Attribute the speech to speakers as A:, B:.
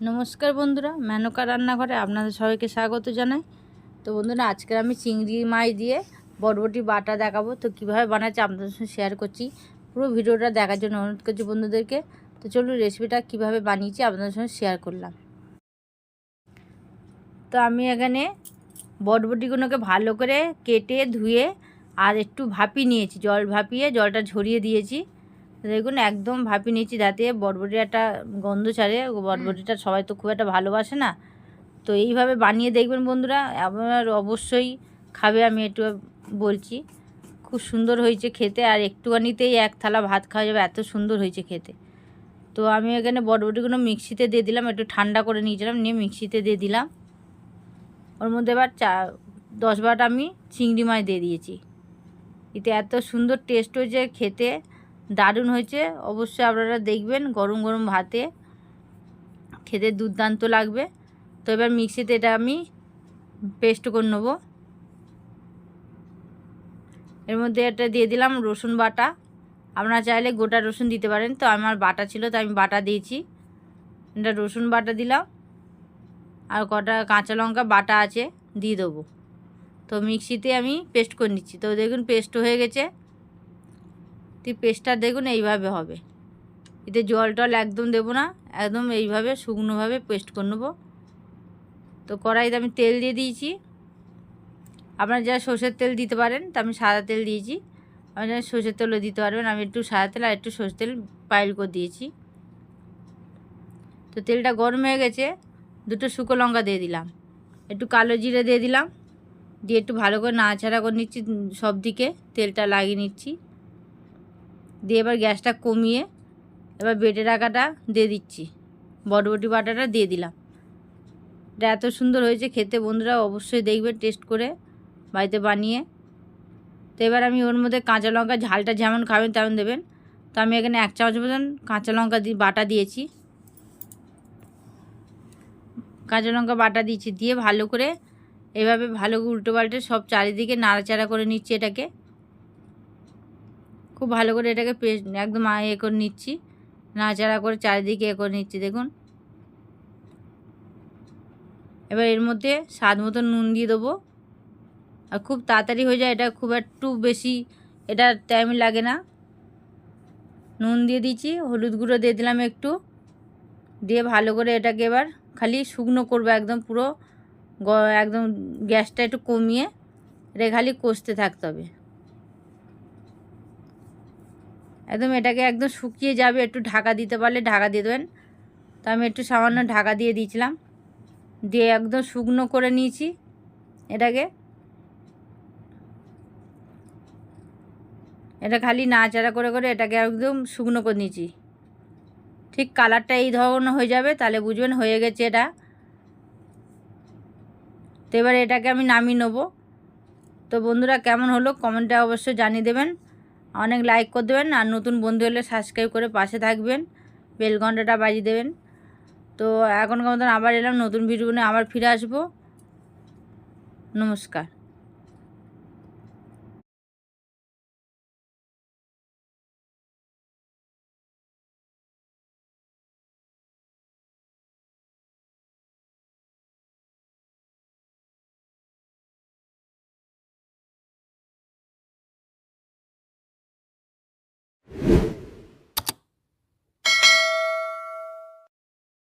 A: নমস্কার বন্ধুরা, মেনকা রান্নাঘরে আপনাদের সবাইকে স্বাগত জানাই। তো বন্ধুরা, আজকে আমি চিংড়ি মাছ দিয়ে বটবটি বাটা দেখাবো। তো কীভাবে বানাচ্ছি আপনাদের সঙ্গে শেয়ার করছি। পুরো ভিডিওটা দেখার জন্য অনুরোধ করছি বন্ধুদেরকে। তো চলুন রেসিপিটা কীভাবে বানিয়েছি আপনাদের সঙ্গে শেয়ার করলাম। তো আমি এখানে বটবটিগুলোকে ভালো করে কেটে ধুয়ে আর একটু ভাপিয়ে নিয়েছি, জল ভাপিয়ে জলটা ঝরিয়ে দিয়েছি। দেখুন একদম ভাপিয়ে নিয়েছি যাতে বটবটির একটা গন্ধ ছাড়ে বটবটিটা সবাই তো খুব একটা ভালোবাসে না। তো এইভাবে বানিয়ে দেখবেন বন্ধুরা আপনার অবশ্যই খাবে আমি একটু বলছি। খুব সুন্দর হয়েছে খেতে আর একটুখানিতেই এক থালা ভাত খাওয়া যাবে এত সুন্দর হয়েছে খেতে। তো আমি এখানে বটবটিগুলো মিক্সিতে দিয়ে দিলাম একটু ঠান্ডা করে নিয়েছিলাম নিয়ে মিক্সিতে দিয়ে দিলাম। ওর মধ্যে এবার চা দশ বারোটা আমি চিংড়ি মাছ দিয়ে দিয়েছি। এতে এত সুন্দর টেস্ট হয়েছে খেতে। দারুণ হয়েছে। অবশ্যই আপনারা দেখবেন গরম গরম ভাতে। খেতে দুর্দান্ত লাগবে। তো এবার মিক্সিতে এটা আমি পেস্ট করে নেব। এর মধ্যে এটা দিয়ে দিলাম রসুন বাটা। আপনারা চাইলে গোটা রসুন দিতে পারেন। তো আমার বাটা ছিল, তো আমি বাটা দিয়েছি। এটা রসুন বাটা দিলাম। আর কটা কাঁচা লঙ্কা বাটা আছে, দিয়ে দেবো। তো মিক্সিতে আমি পেস্ট করে নিচ্ছি। তো দেখুন পেস্ট হয়ে গেছে। তো পেস্টটা দেখুন, এইভাবে হবে। এতে জল টল একদম দেবো না, একদম এইভাবে শুকনোভাবে পেস্ট করে নেব। তো কড়াইতে আমি তেল দিয়ে দিয়েছি। আপনারা যারা সর্ষের তেল দিতে পারেন, তা আমি সাদা তেল দিয়েছি। আপনারা সর্ষের তেলও দিতে পারবেন, আমি একটু সাদা তেল আর একটু সর্ষের তেল পাইল করে দিয়েছি। তো তেলটা গরম হয়ে গেছে, দুটো শুকো লঙ্কা দিয়ে দিলাম। একটু কালো জিরে দিয়ে দিলাম। দিয়ে একটু ভালো করে নাড়াচাড়া করে নিচ্ছি, সব দিকে তেলটা লাগিয়ে নিচ্ছি। দিয়ে এবার গ্যাসটা কমিয়ে এবার বেটে রাখাটা দিয়ে দিচ্ছি। বটবটি বাটাটা দিয়ে দিলাম। এটা এত সুন্দর হয়েছে খেতে, বন্ধুরা অবশ্যই দেখবে, টেস্ট করে বাড়িতে বানিয়ে। তো এবার আমি ওর মধ্যে কাঁচা লঙ্কা, ঝালটা যেমন খাবেন তেমন দেবেন। তো আমি এখানে এক চামচ মতন কাঁচা লঙ্কা দিয়ে বাটা দিয়েছি। কাঁচা লঙ্কা, বাটা দিয়েছি। দিয়ে ভালো করে এভাবে ভালো উল্টো পাল্টে সব চারিদিকে নাড়াচাড়া করে নিচ্ছি এটাকে। খুব ভালো করে এটাকে পেস্ট, একদম এ করে নিচ্ছি। নাড়াচাড়া করে চারিদিকে এ করে নিচ্ছি, দেখুন। এবার এর মধ্যে স্বাদ মতো নুন দিয়ে দেবো। আর খুব তাড়াতাড়ি হয়ে যায়, এটা খুব একটু বেশি এটা টাইম লাগে না। নুন দিয়ে দিচ্ছি, হলুদ গুঁড়ো দিয়ে দিলাম একটু। দিয়ে ভালো করে এটাকে এবার খালি শুকনো করব একদম পুরো একদম গ্যাসটা একটু কমিয়ে, এটা খালি কষতে থাকতে হবে। একদম এটাকে একদম শুকিয়ে যাবে, একটু ঢাকা দিতে পারলে ঢাকা দিয়ে দেবেন। তো আমি একটু সামান্য ঢাকা দিয়ে দিয়েছিলাম। দিয়ে একদম শুকনো করে নিয়েছি এটাকে। এটা খালি নাড়াচাড়া করে করে এটাকে একদম শুকনো করে নিয়েছি। ঠিক কালারটা এই ধরনের হয়ে যাবে, তাহলে বুঝবেন হয়ে গেছে এটা। তো এবার এটাকে আমি নামিয়ে নেব। তো বন্ধুরা কেমন হলো? কমেন্টে অবশ্যই জানিয়ে দেবেন। অনেক লাইক করে দেবেন আর নতুন বন্ধু হলে সাবস্ক্রাইব করে পাশে থাকবেন বেল ঘন্টাটা বাজিয়ে দেবেন। তো এখনকার মতন আবার এলাম, নতুন ভিডিও নিয়ে আবার ফিরে আসব। নমস্কার।